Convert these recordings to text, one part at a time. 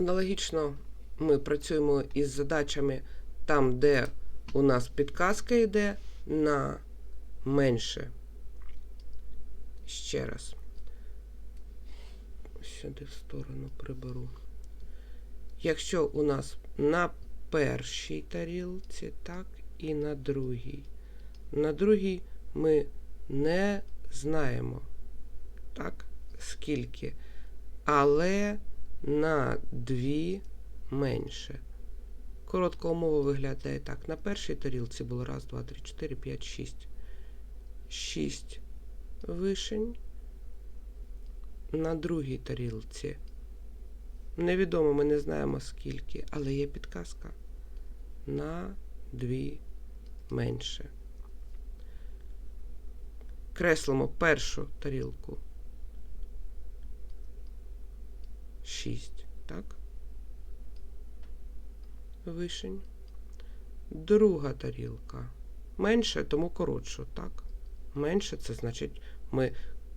Аналогічно ми працюємо із задачами там, де у нас підказка йде на менше. Ще раз. Сюди в сторону приберу. Якщо у нас на першій тарілці, так, і на другій. На другій ми не знаємо, так, скільки. Але на дві менше. Коротка умова виглядає так. На першій тарілці було раз, два, три, чотири, п'ять, шість. Шість вишень. На другій тарілці. Невідомо, ми не знаємо скільки, але є підказка. На дві менше. Креслимо першу тарілку. 6, так? Вишень. Друга тарілка. Менше, тому коротшу, так? Менше це значить, ми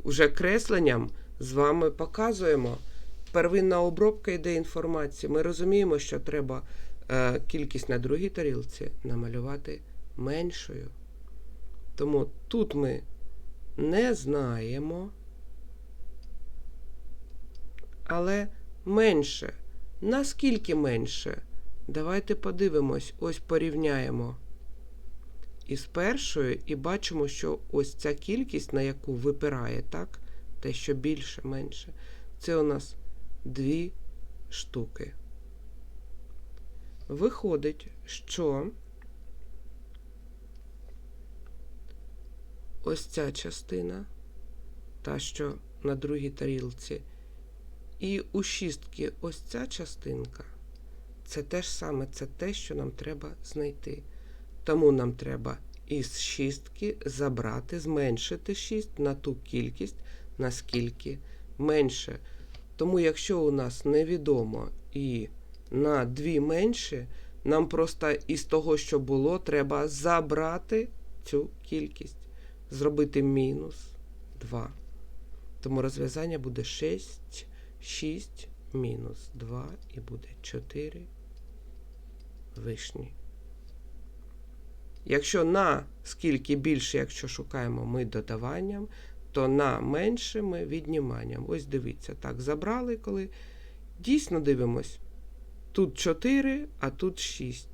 вже кресленням з вами показуємо. Первинна обробка йде інформації. Ми розуміємо, що треба е, кількість на другій тарілці намалювати меншою. Тому тут ми не знаємо, але менше. Наскільки менше? Давайте подивимось, ось порівняємо із першою і бачимо, що ось ця кількість, на яку випирає, так? Те, що більше, менше, це у нас дві штуки. Виходить, що ось ця частина, та, що на другій тарілці, і у шістки ось ця частинка, це те ж саме, це те, що нам треба знайти. Тому нам треба із шістки забрати, зменшити 6 на ту кількість, наскільки менше. Тому, якщо у нас невідомо і на 2 менше, нам просто із того, що було, треба забрати цю кількість, зробити мінус 2. Тому розв'язання буде 6, 6 мінус 2 і буде 4 вишні. Якщо на скільки більше, якщо шукаємо ми додаванням, то на менше ми відніманням. Ось дивіться, так, забрали, коли дійсно дивимось. Тут 4, а тут 6.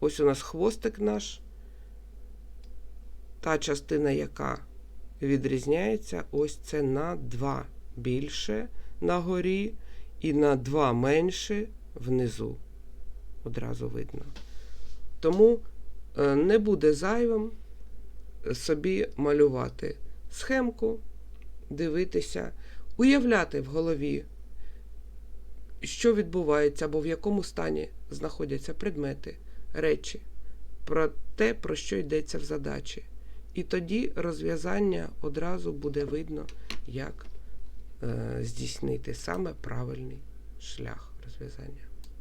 Ось у нас хвостик наш. Та частина, яка відрізняється, ось це на 2 більше на горі і на 2 менше внизу. Одразу видно. Тому е, не буде зайвим собі малювати схемку, дивитися, уявляти в голові, що відбувається або в якому стані знаходяться предмети, речі, про те, про що йдеться в задачі. І тоді розв'язання одразу буде видно, як здійснити саме правильний шлях розв'язання.